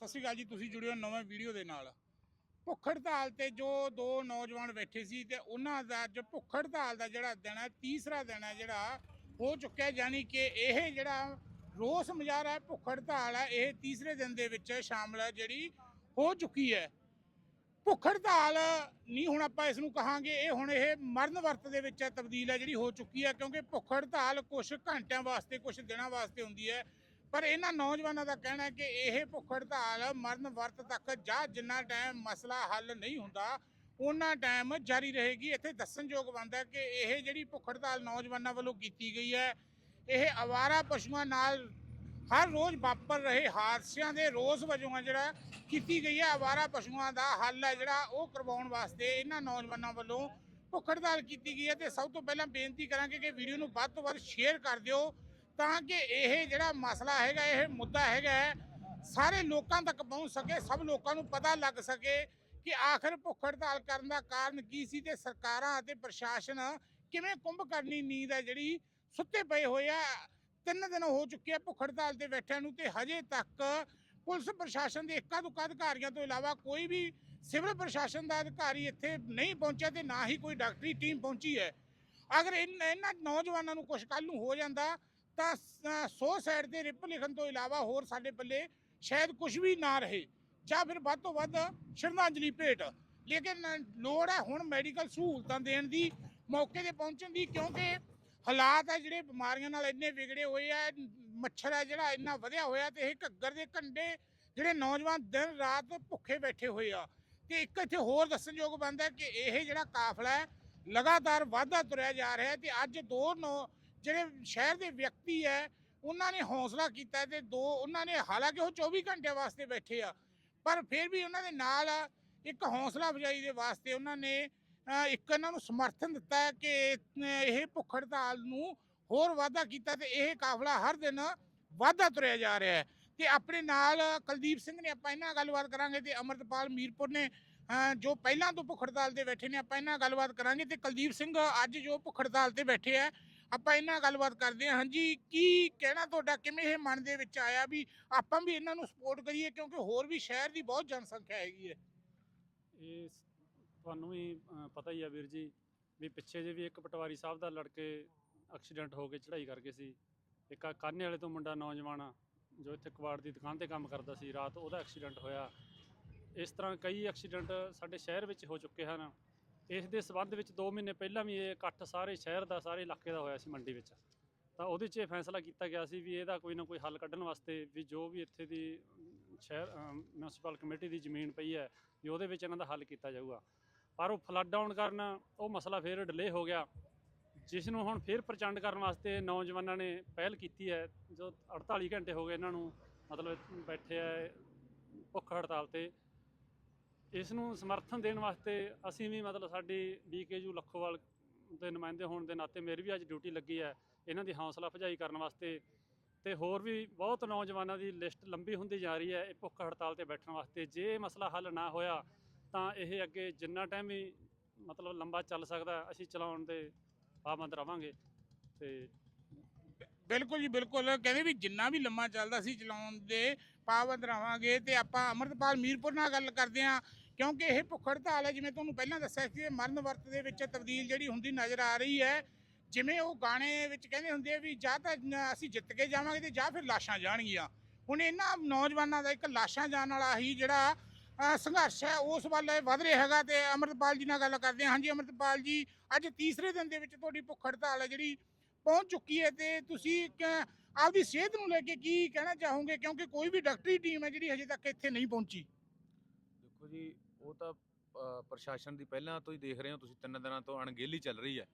ਸਤਿ ਸ਼੍ਰੀ ਅਕਾਲ ਜੀ, ਤੁਸੀਂ ਜੁੜਿਓ ਨਵੇਂ ਵੀਡੀਓ ਦੇ ਨਾਲ। ਭੁੱਖ ਹੜਤਾਲ ਤੇ ਜੋ ਦੋ ਨੌਜਵਾਨ ਬੈਠੇ ਸੀ ਤੇ ਉਹਨਾਂ ਦਾ ਜੋ ਭੁੱਖ ਹੜਤਾਲ ਦਾ ਜਿਹੜਾ ਦਿਨ ਹੈ, ਤੀਸਰਾ ਦਿਨ ਹੈ ਜਿਹੜਾ, ਹੋ ਚੁੱਕਿਆ ਯਾਨੀ ਕਿ ਇਹ ਜਿਹੜਾ ਰੋਸ ਮੁਜ਼ਾਹਰਾ ਹੈ ਭੁੱਖ ਹੜਤਾਲ ਹੈ, ਇਹ ਤੀਸਰੇ ਦਿਨ ਦੇ ਵਿੱਚ ਸ਼ਾਮਲ ਹੈ, ਜਿਹੜੀ ਹੋ ਚੁੱਕੀ ਹੈ। ਭੁੱਖ ਹੜਤਾਲ ਨਹੀਂ ਹੁਣ ਆਪਾਂ ਇਸ ਨੂੰ ਕਹਾਂਗੇ, ਇਹ ਹੁਣ ਇਹ ਮਰਨ ਵਰਤ ਦੇ ਵਿੱਚ ਤਬਦੀਲ ਹੈ, ਜਿਹੜੀ ਹੋ ਚੁੱਕੀ ਹੈ, ਕਿਉਂਕਿ ਭੁੱਖ ਹੜਤਾਲ ਕੁਝ ਘੰਟਿਆਂ ਵਾਸਤੇ ਕੁਝ ਦਿਨਾਂ ਵਾਸਤੇ ਹੁੰਦੀ ਹੈ। ਪਰ ਇਹਨਾਂ ਨੌਜਵਾਨਾਂ ਦਾ ਕਹਿਣਾ ਹੈ ਕਿ ਇਹ ਭੁੱਖ ਹੜਤਾਲ ਮਰਨ ਵਰਤ ਤੱਕ ਜਾਂ ਜਿੰਨਾ ਟਾਈਮ ਮਸਲਾ ਹੱਲ ਨਹੀਂ ਹੁੰਦਾ ਉਹਨਾਂ ਟਾਈਮ ਜਾਰੀ ਰਹੇਗੀ। ਇੱਥੇ ਦੱਸਣਯੋਗ ਬਣਦਾ ਕਿ ਇਹ ਜਿਹੜੀ ਭੁੱਖ ਹੜਤਾਲ ਨੌਜਵਾਨਾਂ ਵੱਲੋਂ ਕੀਤੀ ਗਈ ਹੈ, ਇਹ ਆਵਾਰਾ ਪਸ਼ੂਆਂ ਨਾਲ ਹਰ ਰੋਜ਼ ਵਾਪਰ ਰਹੇ ਹਾਦਸਿਆਂ ਦੇ ਰੋਜ਼ ਵਜੋਂ ਆ ਜਿਹੜਾ ਕੀਤੀ ਗਈ ਹੈ। ਆਵਾਰਾ ਪਸ਼ੂਆਂ ਦਾ ਹੱਲ ਹੈ ਜਿਹੜਾ ਉਹ ਕਰਵਾਉਣ ਵਾਸਤੇ ਇਹਨਾਂ ਨੌਜਵਾਨਾਂ ਵੱਲੋਂ ਭੁੱਖ ਹੜਤਾਲ ਕੀਤੀ ਗਈ ਹੈ। ਤੇ ਸਭ ਤੋਂ ਪਹਿਲਾਂ ਬੇਨਤੀ ਕਰਾਂਗੇ ਕਿ ਵੀਡੀਓ ਨੂੰ ਵੱਧ ਤੋਂ ਵੱਧ ਸ਼ੇਅਰ ਕਰ ਦਿਓ। ਤਾਂ ਕਿ ਇਹ ਜਿਹੜਾ ਮਸਲਾ ਹੈਗਾ, ਇਹ ਮੁੱਦਾ ਹੈਗਾ ਸਾਰੇ ਲੋਕਾਂ ਤੱਕ ਪਹੁੰਚ ਸਕੇ, ਸਭ ਲੋਕਾਂ ਨੂੰ ਪਤਾ ਲੱਗ ਸਕੇ ਕਿ ਆਖਰ ਭੁੱਖ ਹੜਤਾਲ ਕਰਨ ਦਾ ਕਾਰਨ ਕੀ ਸੀ ਤੇ ਸਰਕਾਰਾਂ ਅਤੇ ਪ੍ਰਸ਼ਾਸਨ ਕਿਵੇਂ ਕੁੰਭ ਕਰਨੀ ਨੀਂਦ ਹੈ ਜਿਹੜੀ ਸੁੱਤੇ ਪਏ ਹੋਏ ਆ। ਤਿੰਨ ਦਿਨ ਹੋ ਚੁੱਕੇ ਆ ਭੁੱਖ ਹੜਤਾਲ ਤੇ ਬੈਠਿਆਂ ਨੂੰ ਤੇ ਹਜੇ ਤੱਕ ਪੁਲਿਸ ਪ੍ਰਸ਼ਾਸਨ ਦੇ ਇੱਕਾ ਦੁੱਕਾ ਅਧਿਕਾਰੀਆਂ ਤੋਂ ਇਲਾਵਾ ਕੋਈ ਵੀ ਸਿਵਲ ਪ੍ਰਸ਼ਾਸਨ ਦਾ ਅਧਿਕਾਰੀ ਇੱਥੇ ਨਹੀਂ ਪਹੁੰਚਿਆ ਤੇ ਨਾ ਹੀ ਕੋਈ ਡਾਕਟਰੀ ਟੀਮ ਪਹੁੰਚੀ ਹੈ। ਅਗਰ ਇਨ- ਇਹਨਾਂ ਨੌਜਵਾਨਾਂ ਨੂੰ ਕੁਝ ਕੱਲ ਨੂੰ ਹੋ ਜਾਂਦਾ ਤਾਂ 100 ਸਾਈਡ ਤੇ ਰਿਪ ਲਿਖਣ ਤੋਂ ਇਲਾਵਾ ਹੋਰ ਸਾਡੇ ਪੱਲੇ ਸ਼ਾਇਦ ਕੁਝ ਵੀ ਨਾ ਰਹੇ। ਜਾਂ ਫਿਰ ਵੱਧ ਤੋਂ ਵੱਧ ਸ਼ਰਧਾਂਜਲੀ ਭੇਟ। ਲੇਕਿਨ ਲੋੜ ਹੈ ਹੁਣ ਮੈਡੀਕਲ ਸਹੂਲਤਾਂ ਦੇਣ ਦੀ, ਮੌਕੇ ਤੇ ਪਹੁੰਚਣ ਦੀ, ਕਿਉਂਕਿ ਹਾਲਾਤ ਹੈ ਜਿਹੜੇ ਬਿਮਾਰੀਆਂ ਨਾਲ ਇੰਨੇ ਵਿਗੜੇ ਹੋਏ ਆ, ਮੱਛਰ ਹੈ ਜਿਹੜਾ ਇੰਨਾ ਵਧਿਆ ਹੋਇਆ ਤੇ ਇਹ ਘੱਗਰ ਦੇ ਕੰਡੇ ਜਿਹੜੇ ਨੌਜਵਾਨ ਦਿਨ ਰਾਤ ਭੁੱਖੇ ਬੈਠੇ ਹੋਏ ਆ। ਤੇ ਇੱਕ ਇੱਥੇ ਹੋਰ ਦੱਸਣਯੋਗ ਬਣਦਾ ਕਿ ਇਹ ਜਿਹੜਾ ਕਾਫਲਾ ਹੈ, ਲਗਾਤਾਰ ਵਾਧਾ ਤੁਰਿਆ ਜਾ ਰਿਹਾ ਹੈ ਤੇ ਅੱਜ ਦੋ ਨੌ ਜਿਹੜੇ ਸ਼ਹਿਰ ਦੇ ਵਿਅਕਤੀ ਹੈ, ਉਹਨਾਂ ਨੇ ਹੌਸਲਾ ਕੀਤਾ ਤੇ ਦੋ, ਉਹਨਾਂ ਨੇ ਹਾਲਾਂਕਿ ਉਹ 24 ਘੰਟੇ ਵਾਸਤੇ ਬੈਠੇ ਆ, ਪਰ ਫਿਰ ਵੀ ਉਹਨਾਂ ਦੇ ਨਾਲ ਇੱਕ ਹੌਸਲਾ ਅਫਜ਼ਾਈ ਦੇ ਵਾਸਤੇ ਉਹਨਾਂ ਨੇ ਇੱਕ ਇਹਨਾਂ ਨੂੰ ਸਮਰਥਨ ਦਿੱਤਾ ਕਿ ਇਹ ਭੁੱਖ ਹੜਤਾਲ ਨੂੰ ਹੋਰ ਵਾਧਾ ਕੀਤਾ ਤੇ ਇਹ ਕਾਫਲਾ ਹਰ ਦਿਨ ਵਾਧਾ ਤੁਰਿਆ ਜਾ ਰਿਹਾ ਹੈ। ਤੇ ਆਪਣੇ ਨਾਲ ਕੁਲਦੀਪ ਸਿੰਘ ਨੇ ਆਪਾਂ ਇਹਨਾਂ ਨਾਲ ਗੱਲਬਾਤ ਕਰਾਂਗੇ ਤੇ ਅਮਰਤਪਾਲ ਮੀਰਪੁਰ ਨੇ ਜੋ ਪਹਿਲਾਂ ਤੋਂ ਭੁੱਖ ਹੜਤਾਲ ਤੇ ਬੈਠੇ ਨੇ ਆਪਾਂ ਇਹਨਾਂ ਨਾਲ ਗੱਲਬਾਤ ਕਰਾਂਗੇ ਤੇ ਕੁਲਦੀਪ ਸਿੰਘ ਅੱਜ ਜੋ ਭੁੱਖ ਹੜਤਾਲ ਤੇ ਬੈਠੇ ਆ ਆਪਾਂ ਇਹਨਾਂ ਨਾਲ ਗੱਲਬਾਤ ਕਰਦੇ ਹਾਂ। ਹਾਂਜੀ ਕੀ ਕਹਿਣਾ ਤੁਹਾਡਾ? ਕਿਵੇਂ ਇਹ ਮਨ ਦੇ ਵਿੱਚ ਆਇਆ ਵੀ ਆਪਾਂ ਵੀ ਇਹਨਾਂ ਨੂੰ ਸਪੋਰਟ ਕਰੀਏ ਕਿਉਂਕਿ ਹੋਰ ਵੀ ਸ਼ਹਿਰ ਦੀ ਬਹੁਤ ਜਨਸੰਖਿਆ ਹੈਗੀ ਹੈ। ਇਹ ਤੁਹਾਨੂੰ ਵੀ ਅ, ਪਤਾ ਹੀ ਆ ਵੀਰ ਜੀ ਵੀ ਪਿੱਛੇ ਜੇ ਵੀ ਇੱਕ ਪਟਵਾਰੀ ਸਾਹਿਬ ਦਾ ਲੜਕੇ ਐਕਸੀਡੈਂਟ ਹੋ ਕੇ ਚੜ੍ਹਾਈ ਕਰ ਗਏ ਸੀ। ਇੱਕ ਆ ਕਾਨੇ ਵਾਲੇ ਤੋਂ ਮੁੰਡਾ ਨੌਜਵਾਨ ਆ, ਜੋ ਇੱਥੇ ਕਬਾੜ ਦੀ ਦੁਕਾਨ ਤੇ ਕੰਮ ਕਰਦਾ ਸੀ ਰਾਤ ਉਹਦਾ ਐਕਸੀਡੈਂਟ ਹੋਇਆ। ਇਸ ਤਰ੍ਹਾਂ ਕਈ ਐਕਸੀਡੈਂਟ ਸਾਡੇ ਸ਼ਹਿਰ ਵਿੱਚ ਹੋ ਚੁੱਕੇ ਹਨ। ਇਸ ਦੇ ਸਬੰਧ ਵਿੱਚ 2 ਮਹੀਨੇ ਪਹਿਲਾਂ ਵੀ ਇਹ ਇਕੱਠ ਸਾਰੇ ਸ਼ਹਿਰ ਦਾ ਸਾਰੇ ਇਲਾਕੇ ਦਾ ਹੋਇਆ ਸੀ ਮੰਡੀ ਵਿੱਚ। ਤਾਂ ਉਹਦੇ 'ਚ ਇਹ ਫੈਸਲਾ ਕੀਤਾ ਗਿਆ ਸੀ ਵੀ ਇਹਦਾ ਕੋਈ ਨਾ ਕੋਈ ਹੱਲ ਕੱਢਣ ਵਾਸਤੇ ਵੀ ਜੋ ਵੀ ਇੱਥੇ ਦੀ ਅਮ, ਸ਼ਹਿਰ ਮਿਊਨਿਸਪਲ ਕਮੇਟੀ ਦੀ ਜ਼ਮੀਨ ਪਈ ਹੈ ਵੀ ਉਹਦੇ ਵਿੱਚ ਇਹਨਾਂ ਦਾ ਹੱਲ ਕੀਤਾ ਜਾਊਗਾ। ਪਰ ਉਹ ਫਲੱਡ ਆਉਣ ਕਾਰਨ ਉਹ ਮਸਲਾ ਫਿਰ ਡਿਲੇ ਹੋ ਗਿਆ ਜਿਸ ਨੂੰ ਹੁਣ ਫਿਰ ਪ੍ਰਚੰਡ ਕਰਨ ਵਾਸਤੇ ਨੌਜਵਾਨਾਂ ਨੇ ਪਹਿਲ ਕੀਤੀ ਹੈ। ਜੋ 48 ਘੰਟੇ ਹੋ ਗਏ ਇਹਨਾਂ ਨੂੰ ਮਤਲਬ ਬੈਠੇ ਆ ਭੁੱਖ ਹੜਤਾਲ ਤੇ। ਇਸ ਨੂੰ ਸਮਰਥਨ ਦੇਣ ਵਾਸਤੇ ਅਸੀਂ ਵੀ ਮਤਲਬ ਸਾਡੀ ਬੀਕੇਯੂ ਲੱਖੋਵਾਲ ਦੇ ਨੁਮਾਇੰਦੇ ਹੋਣ ਦੇ ਨਾਤੇ ਮੇਰੀ ਵੀ ਅੱਜ ਡਿਊਟੀ ਲੱਗੀ ਹੈ, ਇਹਨਾਂ ਦੀ ਹੌਸਲਾ ਅਫਜ਼ਾਈ ਕਰਨ ਵਾਸਤੇ ਤੇ ਹੋਰ ਵੀ ਬਹੁਤ ਨੌਜਵਾਨਾਂ ਦੀ ਲਿਸਟ ਲੰਬੀ ਹੁੰਦੀ ਜਾ ਰਹੀ ਹੈ, ਇਹ ਭੁੱਖ ਹੜਤਾਲ ਤੇ ਬੈਠਣ ਵਾਸਤੇ। ਜੇ ਮਸਲਾ ਹੱਲ ਨਾ ਹੋਇਆ, ਤਾਂ ਇਹ ਅੱਗੇ ਜਿੰਨਾ ਟਾਈਮ ਵੀ ਮਤਲਬ ਲੰਬਾ ਚੱਲ ਸਕਦਾ, ਅਸੀਂ ਚਲਾਉਣ ਦੇ ਪਾਬੰਦ ਰਵਾਂਗੇ ਤੇ ਬਿਲਕੁਲ ਜੀ, ਬਿਲਕੁਲ। ਕਹਿੰਦੇ ਵੀ ਜਿੰਨਾ ਵੀ ਲੰਮਾ ਚੱਲਦਾ ਸੀ ਚਲਾਉਣ ਦੇ ਪਾਬੰਦ ਰਵਾਂਗੇ ਤੇ ਆਪਾਂ ਅਮਰਤਪਾਲ ਮੀਰਪੁਰ ਨਾਲ ਗੱਲ ਕਰਦੇ ਹਾਂ। ਕਿਉਂਕਿ ਇਹ ਭੁੱਖ ਹੜਤਾਲ ਹੈ, ਜਿਵੇਂ ਤੁਹਾਨੂੰ ਪਹਿਲਾਂ ਦੱਸਿਆ ਸੀ, ਇਹ ਮਰਨ ਵਰਤ ਦੇ ਵਿੱਚ ਤਬਦੀਲ ਜਿਹੜੀ ਹੁੰਦੀ ਨਜ਼ਰ ਆ ਰਹੀ ਹੈ। ਜਿਵੇਂ ਉਹ ਗਾਣੇ ਵਿੱਚ ਕਹਿੰਦੇ ਹੁੰਦੇ ਆ ਵੀ ਜਾਂ ਤਾਂ ਅਸੀਂ ਜਿੱਤ ਕੇ ਜਾਵਾਂਗੇ ਤੇ ਜਾਂ ਫਿਰ ਲਾਸ਼ਾਂ ਜਾਣਗੀਆਂ। ਹੁਣ ਇਹਨਾਂ ਨੌਜਵਾਨਾਂ ਦਾ ਇੱਕ ਲਾਸ਼ਾਂ ਜਾਣ ਵਾਲਾ ਹੀ ਜਿਹੜਾ ਸੰਘਰਸ਼ ਹੈ, ਉਸ ਵੱਲ ਇਹ ਵਧ ਰਿਹਾ ਹੈਗਾ ਤੇ ਅਮਰਤਪਾਲ ਜੀ ਨਾਲ ਗੱਲ ਕਰਦੇ ਹਾਂ। ਹਾਂਜੀ ਅਮਰਤਪਾਲ ਜੀ, ਅੱਜ ਤੀਸਰੇ ਦਿਨ ਦੇ ਵਿੱਚ ਤੁਹਾਡੀ ਭੁੱਖ ਹੜਤਾਲ ਹੈ ਜਿਹੜੀ ਪਹੁੰਚ ਚੁੱਕੀ ਹੈ ਤੇ ਤੁਸੀਂ ਆਪਦੀ ਸਿਹਤ ਨੂੰ ਲੈ ਕੇ ਕੀ ਕਹਿਣਾ ਚਾਹੋਗੇ? ਕਿਉਂਕਿ ਕੋਈ ਵੀ ਡਾਕਟਰੀ ਟੀਮ ਹੈ ਜਿਹੜੀ ਹਜੇ ਤੱਕ ਇੱਥੇ ਨਹੀਂ ਪਹੁੰਚੀ। ਦੇਖੋ ਜੀ ਉਹ ਤਾਂ ਪ੍ਰਸ਼ਾਸਨ ਦੀ ਪਹਿਲਾਂ ਤੋਂ ਹੀ ਦੇਖ ਰਹੇ ਹੋ ਤੁਸੀਂ, ਤਿੰਨ ਦਿਨਾਂ ਤੋਂ ਅਣਗਹਿਲੀ ਚੱਲ ਰਹੀ ਹੈ।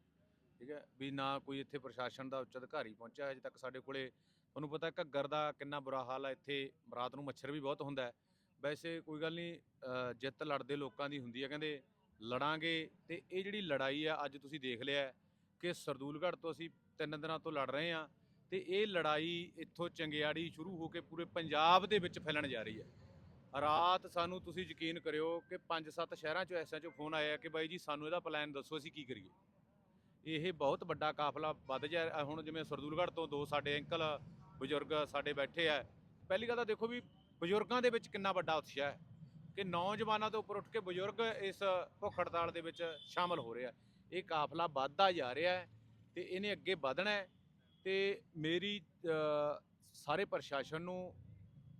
ਠੀਕ ਹੈ? ਵੀ ਨਾ ਕੋਈ ਇੱਥੇ ਪ੍ਰਸ਼ਾਸਨ ਦਾ ਉੱਚ ਅਧਿਕਾਰੀ ਪਹੁੰਚਿਆ, ਅਜੇ ਤੱਕ ਸਾਡੇ ਕੋਲੇ ਤੁਹਾਨੂੰ ਪਤਾ ਘੱਗਰ ਦਾ ਕਿੰਨਾ ਬੁਰਾ ਹਾਲ ਹੈ ਇੱਥੇ ਰਾਤ ਨੂੰ ਮੱਛਰ ਵੀ ਬਹੁਤ ਹੁੰਦਾ ਹੈ। ਵੈਸੇ ਕੋਈ ਗੱਲ ਨਹੀਂ ਜਿੱਤ ਲੜਦੇ ਲੋਕਾਂ ਦੀ ਹੁੰਦੀ ਹੈ, ਕਹਿੰਦੇ ਲੜਾਂਗੇ ਤੇ ਇਹ ਜਿਹੜੀ ਲੜਾਈ ਆ, ਅੱਜ ਤੁਸੀਂ ਦੇਖ ਲਿਆ ਕਿ ਸਰਦੂਲਗੜ੍ਹ ਤੋਂ ਅਸੀਂ ਤਿੰਨ ਦਿਨਾਂ ਤੋਂ ਲੜ ਰਹੇ ਹਾਂ ਤੇ ਇਹ ਲੜਾਈ ਇੱਥੋਂ ਚੰਗਿਆੜੀ ਸ਼ੁਰੂ ਹੋ ਕੇ ਪੂਰੇ ਪੰਜਾਬ ਦੇ ਵਿੱਚ ਫੈਲਣ ਜਾ ਰਹੀ ਹੈ। ਰਾਤ ਸਾਨੂੰ ਤੁਸੀਂ ਯਕੀਨ ਕਰਿਓ ਕਿ 5-7 ਸ਼ਹਿਰਾਂ ਚੋਂ ਐਸਾਂ ਚੋਂ ਫੋਨ ਆਇਆ ਕਿ ਬਾਈ ਜੀ ਸਾਨੂੰ ਇਹਦਾ ਪਲਾਨ ਦੱਸੋ ਅਸੀਂ ਕੀ ਕਰੀਏ। ਇਹ ਬਹੁਤ ਵੱਡਾ ਕਾਫਲਾ ਵੱਧ ਜਾ ਰਿਹਾ। ਹੁਣ ਜਿਵੇਂ ਸਰਦੂਲਗੜ੍ਹ ਤੋਂ ਦੋ ਸਾਡੇ ਅੰਕਲ, ਬਜ਼ੁਰਗ ਸਾਡੇ ਬੈਠੇ ਆ। ਪਹਿਲੀ ਗੱਲ ਤਾਂ ਦੇਖੋ ਵੀ ਬਜ਼ੁਰਗਾਂ ਦੇ ਵਿੱਚ ਕਿੰਨਾ ਵੱਡਾ ਉਤਸ਼ਾਹ ਹੈ ਕਿ ਨੌਜਵਾਨਾਂ ਤੋਂ ਉੱਪਰ ਉੱਠ ਕੇ ਬਜ਼ੁਰਗ ਇਸ ਭੁੱਖ ਹੜਤਾਲ ਦੇ ਵਿੱਚ ਸ਼ਾਮਲ ਹੋ ਰਿਹਾ। ਇਹ ਕਾਫਲਾ ਵੱਧਦਾ ਜਾ ਰਿਹਾ ਹੈ ਤੇ ਇਹਨੇ ਅੱਗੇ ਵਧਣਾ ਹੈ ਤੇ ਮੇਰੀ ਸਾਰੇ ਪ੍ਰਸ਼ਾਸਨ ਨੂੰ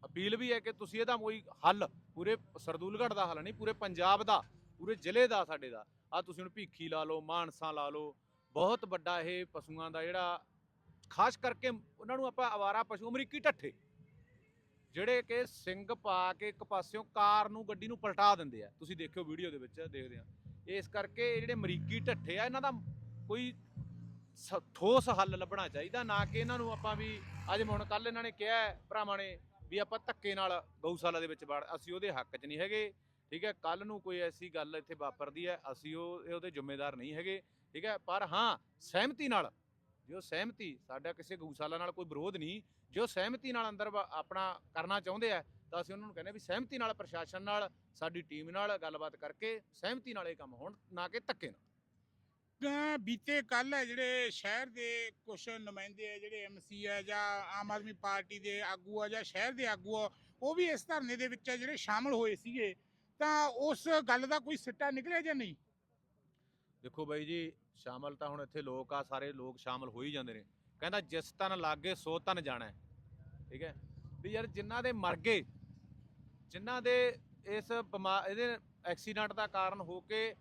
ਅਪੀਲ ਵੀ ਹੈ ਕਿ ਤੁਸੀਂ ਇਹਦਾ ਕੋਈ ਹੱਲ, ਪੂਰੇ ਸਰਦੂਲਗੜ੍ਹ ਦਾ ਹੱਲ ਨਹੀਂ, ਪੂਰੇ ਪੰਜਾਬ ਦਾ, ਪੂਰੇ ਜ਼ਿਲ੍ਹੇ ਦਾ ਸਾਡੇ ਦਾ। ਆ ਤੁਸੀਂ ਹੁਣ ਭੀਖੀ ਲਾ ਲਓ, ਮਾਨਸਾ ਲਾ ਲਓ, ਬਹੁਤ ਵੱਡਾ ਇਹ ਪਸ਼ੂਆਂ ਦਾ ਜਿਹੜਾ, ਖਾਸ ਕਰਕੇ ਉਹਨਾਂ ਨੂੰ ਆਪਾਂ ਆਵਾਰਾ ਪਸ਼ੂ, ਅਮਰੀਕੀ ਢੱਠੇ, ਜਿਹੜੇ ਕਿ ਸਿੰਘ ਪਾ ਕੇ ਇੱਕ ਪਾਸਿਓਂ ਕਾਰ ਨੂੰ, ਗੱਡੀ ਨੂੰ ਪਲਟਾ ਦਿੰਦੇ ਆ। ਤੁਸੀਂ ਦੇਖਿਓ ਵੀਡੀਓ ਦੇ ਵਿੱਚ, ਦੇਖਦੇ ਆ। ਇਸ ਕਰਕੇ ਜਿਹੜੇ ਅਮਰੀਕੀ ਢੱਠੇ ਆ, ਇਹਨਾਂ ਦਾ ਕੋਈ ਸ- ਠੋਸ ਹੱਲ ਲੱਭਣਾ ਚਾਹੀਦਾ, ਨਾ ਕਿ ਇਹਨਾਂ ਨੂੰ ਆਪਾਂ ਵੀ, ਅੱਜ ਹੁਣ ਕੱਲ ਇਹਨਾਂ ਨੇ ਕਿਹਾ ਭਰਾਵਾਂ ਨੇ ਵੀ ਆਪਾਂ ਧੱਕੇ ਨਾਲ ਗਊਸ਼ਾਲਾ ਦੇ ਵਿੱਚ ਵੜ, ਅਸੀਂ ਉਹਦੇ ਹੱਕ 'ਚ ਨਹੀਂ ਹੈਗੇ, ਠੀਕ ਹੈ? ਕੱਲ ਨੂੰ ਕੋਈ ਐਸੀ ਗੱਲ ਇੱਥੇ ਵਾਪਰਦੀ ਹੈ, ਅਸੀਂ ਉਹ ਉਹਦੇ ਜ਼ਿੰਮੇਦਾਰ ਨਹੀਂ ਹੈਗੇ, ਠੀਕ ਹੈ? ਪਰ ਹਾਂ, ਸਹਿਮਤੀ ਨਾਲ, ਜੋ ਸਹਿਮਤੀ, ਸਾਡਾ ਕਿਸੇ ਗਊਸ਼ਾਲਾ ਨਾਲ ਕੋਈ ਵਿਰੋਧ ਨਹੀਂ, ਜੋ ਸਹਿਮਤੀ ਨਾਲ ਅੰਦਰ ਵਾ- ਆਪਣਾ ਕਰਨਾ ਚਾਹੁੰਦੇ ਆ, ਤਾਂ ਅਸੀਂ ਉਹਨਾਂ ਨੂੰ ਕਹਿੰਦੇ ਵੀ ਸਹਿਮਤੀ ਨਾਲ, ਪ੍ਰਸ਼ਾਸਨ ਨਾਲ, ਸਾਡੀ ਟੀਮ ਨਾਲ ਗੱਲਬਾਤ ਕਰਕੇ ਸਹਿਮਤੀ ਨਾਲ ਇਹ ਕੰਮ ਹੋਣ, ਨਾ ਕਿ ਧੱਕੇ ਨਾਲ। ਤਾਂ ਬੀਤੇ ਕੱਲ ਹੈ ਜਿਹੜੇ ਸ਼ਹਿਰ ਦੇ ਕੁਝ ਨੁਮਾਇੰਦੇ ਆ ਜਿਹੜੇ ਐਮਸੀ ਆ ਜਾਂ ਆਮ ਆਦਮੀ ਪਾਰਟੀ ਦੇ ਆਗੂ ਆ ਜਾਂ ਸ਼ਹਿਰ ਦੇ ਆਗੂ ਆ, ਉਹ ਵੀ ਇਸ ਧਰਨੇ ਦੇ ਵਿੱਚ ਜਿਹੜੇ ਸ਼ਾਮਲ ਹੋਏ ਸੀਗੇ। ਤਾਂ ਉਸ ਗੱਲ ਦਾ ਕੋਈ ਸਿੱਟਾ ਨਿਕਲਿਆ ਜਾਂ ਨਹੀਂ? ਦੇਖੋ ਬਾਈ ਜੀ, ਸ਼ਾਮਲ ਤਾਂ ਹੁਣ ਇੱਥੇ ਲੋਕ ਆ, ਸਾਰੇ ਲੋਕ ਸ਼ਾਮਲ ਹੋ ਹੀ ਜਾਂਦੇ ਨੇ। ਕਹਿੰਦਾ ਜਿਸ ਤਨ ਲਾਗੇ, ਸੋ ਤਨ ਜਾਣਾ। ਠੀਕ ਹੈ? ਵੀ ਯਾਰ ਜਿਨ੍ਹਾਂ ਦੇ ਮਰ ਗਏ, ਜਿਨ੍ਹਾਂ ਦੇ ਇਸ ਬਿਮਾਰ ਇਹਦੇ ਐਕਸੀਡੈਂਟ ਦਾ ਕਾਰਨ ਹੋ ਕੇ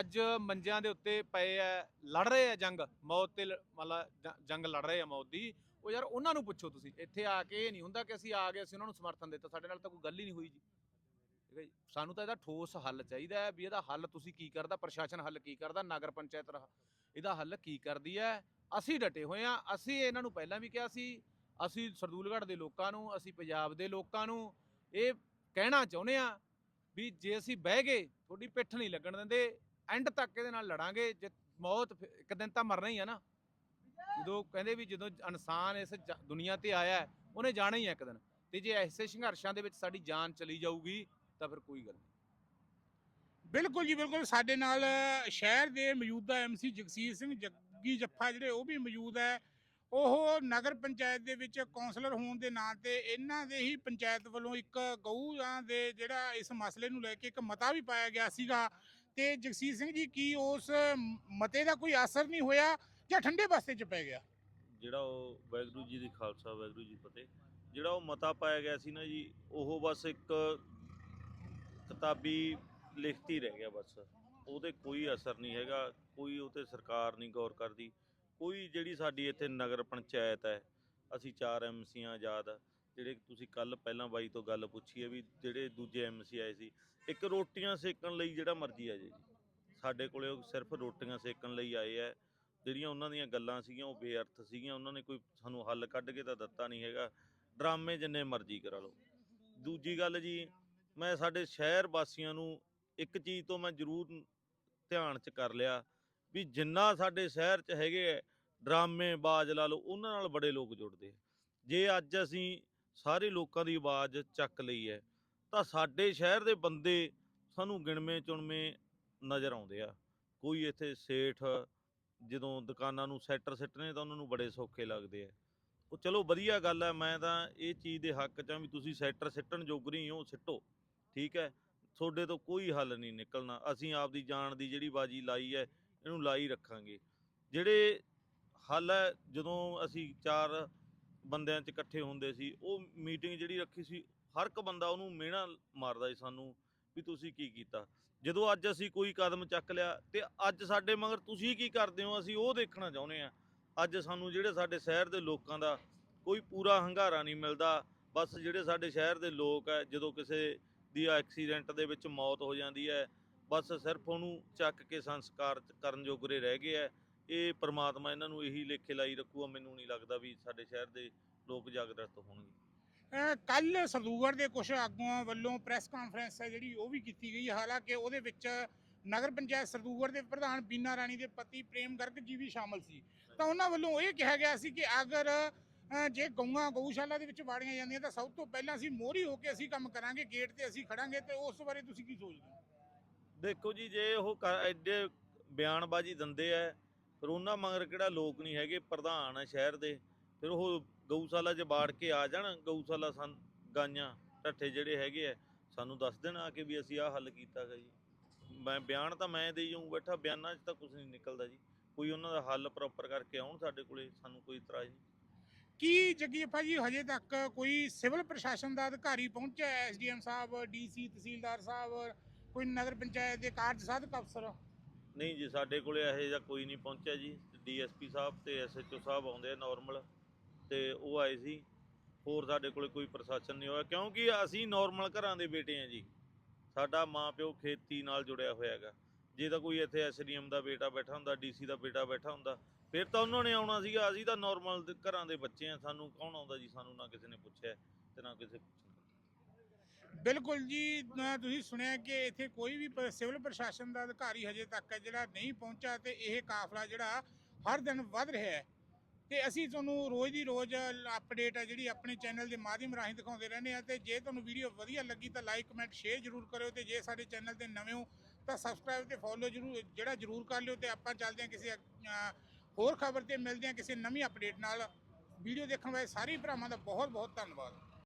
ਅੱਜ ਮੰਜਿਆਂ ਦੇ ਉੱਤੇ ਪਏ ਆ ਲੜ ਰਹੇ ਆ ਜੰਗ। ਮੌਤ ਤੇ ਲ- ਮਤਲਬ ਜ- ਜੰਗ ਲੜ ਰਹੇ ਆ ਮੌਤ ਦੀ। ਉਹ ਯਾਰ ਉਹਨਾਂ ਨੂੰ ਪੁੱਛੋ ਤੁਸੀਂ। ਇੱਥੇ ਆ ਕੇ ਇਹ ਨਹੀਂ ਹੁੰਦਾ ਕਿ ਅਸੀਂ ਆ ਗਏ, ਅਸੀਂ ਉਹਨਾਂ ਨੂੰ ਸਮਰਥਨ ਦਿੱਤਾ। ਸਾਡੇ ਨਾਲ ਤਾਂ ਕੋਈ ਗੱਲ ਹੀ ਨਹੀਂ ਹੋਈ ਜੀ। ਠੀਕ ਹੈ ਜੀ? ਸਾਨੂੰ ਤਾਂ ਇਹਦਾ ਠੋਸ ਹੱਲ ਚਾਹੀਦਾ ਹੈ ਵੀ ਇਹਦਾ ਹੱਲ ਤੁਸੀਂ ਕੀ ਕਰਦਾ, ਪ੍ਰਸ਼ਾਸਨ ਹੱਲ ਕੀ ਕਰਦਾ, ਨਗਰ ਪੰਚਾਇਤ ਇਹਦਾ ਹੱਲ ਕੀ ਕਰਦੀ ਹੈ ਅਸੀਂ ਡਟੇ ਹੋਏ ਆ। ਅਸੀਂ ਇਹਨਾਂ ਨੂੰ ਪਹਿਲਾਂ ਵੀ ਕਿਹਾ ਸੀ, ਅਸੀਂ ਸਰਦੂਲਗੜ੍ਹ ਦੇ ਲੋਕਾਂ ਨੂੰ, ਅਸੀਂ ਪੰਜਾਬ ਦੇ ਲੋਕਾਂ ਨੂੰ ਇਹ ਕਹਿਣਾ ਚਾਹੁੰਦੇ ਆ ਵੀ ਜੇ ਅਸੀਂ ਬਹਿ ਗਏ, ਤੁਹਾਡੀ ਪਿੱਠ ਨਹੀਂ ਲੱਗਣ ਦਿੰਦੇ। ਐਂਡ ਤੱਕ ਇਹਦੇ ਨਾਲ ਲੜਾਂਗੇ, ਜੇ ਮੌਤ ਇੱਕ ਦਿਨ ਤਾਂ ਮਰਨਾ ਹੀ ਆ ਨਾ। ਜਦੋਂ ਕਹਿੰਦੇ ਵੀ ਜਦੋਂ ਇਨਸਾਨ ਇਸ ਜ- ਦੁਨੀਆ ਤੇ ਆਇਆ ਉਹਨੇ ਜਾਣਾ ਹੀ ਹੈ ਇੱਕ ਦਿਨ। ਤੇ ਜੇ ਐਸੇ ਸੰਘਰਸ਼ਾਂ ਦੇ ਵਿੱਚ ਸਾਡੀ ਜਾਨ ਚਲੀ ਜਾਊਗੀ, ਤਾਂ ਫਿਰ ਕੋਈ ਗੱਲ ਨਹੀਂ। ਬਿਲਕੁਲ ਜੀ, ਬਿਲਕੁਲ। ਸਾਡੇ ਨਾਲ ਸ਼ਹਿਰ ਦੇ ਮੌਜੂਦਾ ਐਮਸੀ ਜਗਸੀਰ ਸਿੰਘ, ਜੱਗੀ ਜੱਫਾ ਜਿਹੜੇ ਉਹ ਵੀ ਮੌਜੂਦ ਹੈ। ਉਹ ਨਗਰ ਪੰਚਾਇਤ ਦੇ ਵਿੱਚ ਕਾਉਂਸਲਰ ਹੋਣ ਦੇ ਨਾਂ ਤੇ ਇਹਨਾਂ ਦੇ ਹੀ ਪੰਚਾਇਤ ਵੱਲੋਂ ਇੱਕ ਗਊਆਂ ਦੇ ਜਿਹੜਾ ਇਸ ਮਸਲੇ ਨੂੰ ਲੈ ਕੇ ਇੱਕ ਮਤਾ ਵੀ ਪਾਇਆ ਗਿਆ ਸੀਗਾ। ਤੇ ਜਗਸੀਰ ਸਿੰਘ ਜੀ, ਕੀ ਉਸ ਮਤੇ ਦਾ ਕੋਈ ਅਸਰ ਨਹੀਂ ਹੋਇਆ ਜਾਂ ਠੰਡੇ ਬਸਤੇ ਚ ਪੈ ਗਿਆ? ਜਿਹੜਾ ਉਹ ਵਾਹਿਗੁਰੂ ਜੀ ਦੀ ਖਾਲਸਾ ਵਾਹਿਗੁਰੂ ਜੀ ਫਤਿਹ, ਜਿਹੜਾ ਉਹ ਮਤਾ ਪਾਇਆ ਗਿਆ ਸੀ ਨਾ ਜੀ, ਉਹ ਬਸ ਇੱਕ ਕਿਤਾਬੀ ਲਿਖਤੀ ਰਹਿ ਗਿਆ ਬਸ। ਉਹਦੇ ਕੋਈ ਅਸਰ ਨਹੀਂ ਹੈਗਾ, ਕੋਈ ਉਹ ਤੇ ਸਰਕਾਰ ਨਹੀਂ ਗੌਰ ਕਰਦੀ, ਕੋਈ ਜਿਹੜੀ ਸਾਡੀ ਇੱਥੇ ਨਗਰ ਪੰਚਾਇਤ ਹੈ, ਅਸੀਂ ਚਾਰ ਐਮਸੀਆਂ ਆਜ਼ਾਦ ਜਿਹੜੇ ਤੁਸੀਂ ਕੱਲ ਪਹਿਲਾਂ ਬਾਈ ਤੋਂ ਗੱਲ ਪੁੱਛੀ ਹੈ ਵੀ ਜਿਹੜੇ ਦੂਜੇ ਐਮਸੀ ਆਏ ਸੀ, ਇੱਕ ਰੋਟੀਆਂ ਸੇਕਣ ਲਈ ਜਿਹੜਾ ਮਰਜ਼ੀ ਆ ਜੇ ਜੀ। ਸਾਡੇ ਕੋਲੇ ਉਹ ਸਿਰਫ ਰੋਟੀਆਂ ਸੇਕਣ ਲਈ ਆਏ ਆ, ਜਿਹੜੀਆਂ ਉਹਨਾਂ ਦੀਆਂ ਗੱਲਾਂ ਸੀਗੀਆਂ, ਉਹ ਬੇਅਰਥ ਸੀਗੀਆਂ। ਉਹਨਾਂ ਨੇ ਕੋਈ ਸਾਨੂੰ ਹੱਲ ਕੱਢ ਕੇ ਤਾਂ ਦਿੱਤਾ ਨਹੀਂ ਹੈਗਾ। ਡਰਾਮੇ ਜਿੰਨੇ ਮਰਜ਼ੀ ਕਰਾ ਲਓ। ਦੂਜੀ ਗੱਲ ਜੀ, ਮੈਂ ਸਾਡੇ ਸ਼ਹਿਰ ਵਾਸੀਆਂ ਨੂੰ ਇੱਕ ਚੀਜ਼ ਤੋਂ ਮੈਂ ਜ਼ਰੂਰ ਧਿਆਨ 'ਚ ਕਰ ਲਿਆ ਵੀ ਜਿੰਨਾ ਸਾਡੇ ਸ਼ਹਿਰ 'ਚ ਹੈਗੇ ਐ ਡਰਾਮੇ ਬਾਜ਼ ਲਾ ਲਓ, ਉਹਨਾਂ ਨਾਲ ਬੜੇ ਲੋਕ ਜੁੜਦੇ ਜੇ ਅੱਜ ਅਸੀਂ ਸਾਰੇ ਲੋਕਾਂ ਦੀ ਆਵਾਜ਼ ਚੱਕ ਲਈ ਹੈ। ਤਾਂ ਸਾਡੇ ਸ਼ਹਿਰ ਦੇ ਬੰਦੇ ਸਾਨੂੰ ਗਿਣਵੇਂ ਚੁਣਵੇਂ ਨਜ਼ਰ ਆਉਂਦੇ ਆ। ਕੋਈ ਇੱਥੇ ਸੇਠ ਜਦੋਂ ਦੁਕਾਨਾਂ ਨੂੰ ਸੈਟਰ ਸਿੱਟਣੇ ਤਾਂ ਉਹਨਾਂ ਨੂੰ ਬੜੇ ਸੌਖੇ ਲੱਗਦੇ ਆ। ਉਹ ਚਲੋ ਵਧੀਆ ਗੱਲ ਹੈ ਮੈਂ ਤਾਂ ਇਹ ਚੀਜ਼ ਦੇ ਹੱਕ 'ਚ ਆ ਵੀ ਤੁਸੀਂ ਸੈਟਰ ਸਿੱਟਣ ਜੋਗਰੀ ਹੋ, ਸਿੱਟੋ। ਠੀਕ ਹੈ? ਤੁਹਾਡੇ ਤੋਂ ਕੋਈ ਹੱਲ ਨਹੀਂ ਨਿਕਲਣਾ। ਅਸੀਂ ਆਪਦੀ ਜਾਨ ਦੀ ਜਿਹੜੀ ਬਾਜੀ ਲਾਈ ਹੈ, ਇਹਨੂੰ ਲਾਈ ਰੱਖਾਂਗੇ। ਜਿਹੜੇ ਹੱਲ ਹੈ, ਜਦੋਂ ਅਸੀਂ ਚਾਰ ਬੰਦਿਆਂ 'ਚ ਇਕੱਠੇ ਹੁੰਦੇ ਸੀ, ਉਹ ਮੀਟਿੰਗ ਜਿਹੜੀ ਰੱਖੀ ਸੀ, ਹਰ ਇੱਕ ਬੰਦਾ ਉਹਨੂੰ ਮਿਹਣਾ ਮਾਰਦਾ ਸੀ ਸਾਨੂੰ ਵੀ ਤੁਸੀਂ ਕੀ ਕੀਤਾ। ਜਦੋਂ ਅੱਜ ਅਸੀਂ ਕੋਈ ਕਦਮ ਚੱਕ ਲਿਆ ਤੇ ਅੱਜ ਸਾਡੇ ਮਗਰ ਤੁਸੀਂ ਕੀ ਕਰਦੇ ਹੋ, ਅਸੀਂ ਉਹ ਦੇਖਣਾ ਚਾਹੁੰਦੇ ਆ ਅੱਜ ਸਾਨੂੰ ਜਿਹੜੇ ਸਾਡੇ ਸ਼ਹਿਰ ਦੇ ਲੋਕਾਂ ਦਾ ਕੋਈ ਪੂਰਾ ਹੰਗਾਰਾ ਨਹੀਂ ਮਿਲਦਾ, ਬਸ ਜਿਹੜੇ ਸਾਡੇ ਸ਼ਹਿਰ ਦੇ ਲੋਕ ਹੈ, ਜਦੋਂ ਕਿਸੇ ਦੀ ਐਕਸੀਡੈਂਟ ਦੇ ਵਿੱਚ ਮੌਤ ਹੋ ਜਾਂਦੀ ਹੈ, ਬਸ ਸਿਰਫ ਉਹਨੂੰ ਚੱਕ ਕੇ ਸੰਸਕਾਰ ਕਰਨ ਜੋਗਰੇ ਰਹਿ ਗਏ ਹੈ। ਇਹ ਪ੍ਰਮਾਤਮਾ ਇਹਨਾਂ ਨੂੰ ਇਹੀ ਲੇਖੇ ਲਾਈ ਰੱਖੂਗਾ ਮੈਨੂੰ ਨਹੀਂ ਲੱਗਦਾ ਵੀ ਸਾਡੇ ਸ਼ਹਿਰ ਦੇ ਲੋਕ ਜਾਗਰਤ ਹੋਣਗੇ। ਕੱਲ ਸਰਦੂਗੜ ਦੇ ਕੁਝ ਆਗੂਆਂ ਵੱਲੋਂ ਪ੍ਰੈਸ ਕਾਨਫਰੰਸ ਹੈ ਜਿਹੜੀ ਉਹ ਵੀ ਕੀਤੀ ਗਈ ਹਾਲਾਂਕਿ ਉਹਦੇ ਵਿੱਚ ਨਗਰ ਪੰਚਾਇਤ ਸਰਦੂਗੜ ਦੇ ਪ੍ਰਧਾਨ ਬੀਨਾ ਰਾਣੀ ਦੇ ਪਤੀ ਪ੍ਰੇਮ ਗਰਗ ਜੀ ਵੀ ਸ਼ਾਮਲ ਸੀ। ਤਾਂ ਉਹਨਾਂ ਵੱਲੋਂ ਇਹ ਕਿਹਾ ਗਿਆ ਸੀ ਕਿ ਅਗਰ ਜੇ ਗਊਆਂ ਗਊਸ਼ਾਲਾ ਦੇ ਵਿੱਚ ਵਾੜੀਆਂ ਜਾਂਦੀਆਂ ਤਾਂ ਸਭ ਤੋਂ ਪਹਿਲਾਂ ਅਸੀਂ ਮੋਹਰੀ ਹੋ ਕੇ ਅਸੀਂ ਕੰਮ ਕਰਾਂਗੇ ਗੇਟ ਤੇ ਅਸੀਂ ਖੜਾਂਗੇ ਤੇ ਉਸ ਬਾਰੇ ਤੁਸੀਂ ਕੀ ਸੋਚਦੇ ਹੋ? ਦੇਖੋ ਜੀ ਜੇ ਉਹ ਐਡੇ ਬਿਆਨਬਾਜ਼ੀ ਦਿੰਦੇ ਐ ਫਿਰ ਉਹਨਾਂ ਮਗਰ ਕਿਹੜਾ ਲੋਕ ਨਹੀਂ ਹੈਗੇ, ਪ੍ਰਧਾਨ ਹੈ ਸ਼ਹਿਰ ਦੇ, ਫਿਰ ਉਹ ਗਊਸ਼ਾਲਾ 'ਚ ਬਾੜ ਕੇ ਆ ਜਾਣ, ਗਊਸ਼ਾਲਾ ਸਨ ਗਾਈਆਂ, ਢੱਠੇ ਜਿਹੜੇ ਹੈਗੇ ਆ, ਸਾਨੂੰ ਦੱਸ ਦੇਣ ਆ ਕੇ ਵੀ ਅਸੀਂ ਆਹ ਹੱਲ ਕੀਤਾ ਗਾ ਜੀ। ਮੈਂ ਬਿਆਨ ਤਾਂ ਮੈਂ ਦੇਈ ਜਾਊਂ ਬੈਠਾ, ਬਿਆਨਾਂ 'ਚ ਤਾਂ ਕੁਝ ਨਹੀਂ ਨਿਕਲਦਾ ਜੀ। ਕੋਈ ਉਹਨਾਂ ਦਾ ਹੱਲ ਪ੍ਰੋਪਰ ਕਰਕੇ ਆਉਣ ਸਾਡੇ ਕੋਲੇ, ਸਾਨੂੰ ਕੋਈ ਇਤਰਾਜ਼ ਨਹੀਂ। ਕੀ ਜੱਗੀ ਭਾਜੀ ਹਜੇ ਤੱਕ ਕੋਈ ਸਿਵਲ ਪ੍ਰਸ਼ਾਸਨ ਦਾ ਅਧਿਕਾਰੀ ਪਹੁੰਚਿਆ ਐਸਡੀਐਮ ਸਾਹਿਬ, ਡੀਸੀ ਤਹਿਸੀਲਦਾਰ ਸਾਹਿਬ, ਕੋਈ ਨਗਰ ਪੰਚਾਇਤ ਦੇ ਕਾਰਜ ਸਾਧਕ ਅਫਸਰ? ਨਹੀਂ ਜੀ, ਸਾਡੇ ਕੋਲੇ ਇਹੋ ਜਿਹਾ ਕੋਈ ਨਹੀਂ ਪਹੁੰਚਿਆ ਜੀ। ਡੀਐਸਪੀ ਸਾਹਿਬ ਤੇ ਐਸਐਚਓ ਸਾਹਿਬ ਆਉਂਦੇ ਆ ਨਾਰਮਲ ਤੇ ਉਹ ਆਏ ਸੀ। ਹੋਰ ਸਾਡੇ ਕੋਲੇ ਕੋਈ ਪ੍ਰਸ਼ਾਸਨ ਨਹੀਂ ਹੋਇਆ, ਕਿਉਂਕਿ ਅਸੀਂ ਨਾਰਮਲ ਘਰਾਂ ਦੇ ਬੇਟੇ ਆ ਜੀ। ਸਾਡਾ ਮਾਪਿਓ ਖੇਤੀ ਨਾਲ ਜੁੜਿਆ ਹੋਇਆ ਹੈਗਾ। ਜੇ ਤਾਂ ਕੋਈ ਇੱਥੇ ਐਸਡੀਐਮ ਦਾ ਬੇਟਾ ਬੈਠਾ ਹੁੰਦਾ, ਡੀਸੀ ਦਾ ਬੇਟਾ ਬੈਠਾ ਹੁੰਦਾ, ਫਿਰ ਤਾਂ ਉਹਨਾਂ ਨੇ ਆਉਣਾ ਸੀਗਾ। ਅਸੀਂ ਤਾਂ ਨਾਰਮਲ ਘਰਾਂ ਦੇ ਬੱਚੇ ਆ, ਸਾਨੂੰ ਕੌਣ ਆਉਂਦਾ ਜੀ? ਸਾਨੂੰ ਨਾ ਕਿਸੇ ਨੇ ਪੁੱਛਿਆ ਤੇ ਨਾ ਕਿਸੇ ਪੁੱਛਣਾ ਬਿਲਕੁਲ ਜੀ ਤੁਸੀਂ ਸੁਣਿਆ ਕਿ ਇੱਥੇ ਕੋਈ ਵੀ ਪ- ਸਿਵਲ ਪ੍ਰਸ਼ਾਸਨ ਦਾ ਅਧਿਕਾਰੀ ਹਜੇ ਤੱਕ ਜਿਹੜਾ ਨਹੀਂ ਪਹੁੰਚਾ ਤੇ ਇਹ ਕਾਫਲਾ ਜਿਹੜਾ ਹਰ ਦਿਨ ਵੱਧ ਰਿਹਾ ਹੈ। ਤੇ ਅਸੀਂ ਤੁਹਾਨੂੰ ਰੋਜ਼ ਦੀ ਰੋਜ਼ ਅਪਡੇਟ ਹੈ ਜਿਹੜੀ ਆਪਣੇ ਚੈਨਲ ਦੇ ਮਾਧਿਅਮ ਰਾਹੀਂ ਦਿਖਾਉਂਦੇ ਰਹਿੰਦੇ ਆ ਤੇ ਜੇ ਤੁਹਾਨੂੰ ਵੀਡੀਓ ਵਧੀਆ ਲੱਗੀ ਤਾਂ ਲਾਈਕ ਕਮੈਂਟ ਸ਼ੇਅਰ ਜ਼ਰੂਰ ਕਰਿਓ ਤੇ ਜੇ ਸਾਡੇ ਚੈਨਲ ਤੇ ਨਵੇਂ ਹੋ ਤਾਂ ਸਬਸਕ੍ਰਾਈਬ ਤੇ ਫੋਲੋ ਜ਼ਰੂਰ, ਜਿਹੜਾ ਜ਼ਰੂਰ ਕਰ ਲਿਓ ਤੇ ਆਪਾਂ ਚੱਲਦੇ ਹਾਂ ਕਿਸੇ ਹੋਰ ਖਬਰ ਤੇ ਮਿਲਦੇ ਹਾਂ ਕਿਸੇ ਨਵੀਂ ਅਪਡੇਟ ਨਾਲ। ਵੀਡੀਓ ਦੇਖਣ ਵਾਲੇ ਸਾਰੇ ਭਰਾਵਾਂ ਦਾ ਬਹੁਤ ਬਹੁਤ ਧੰਨਵਾਦ।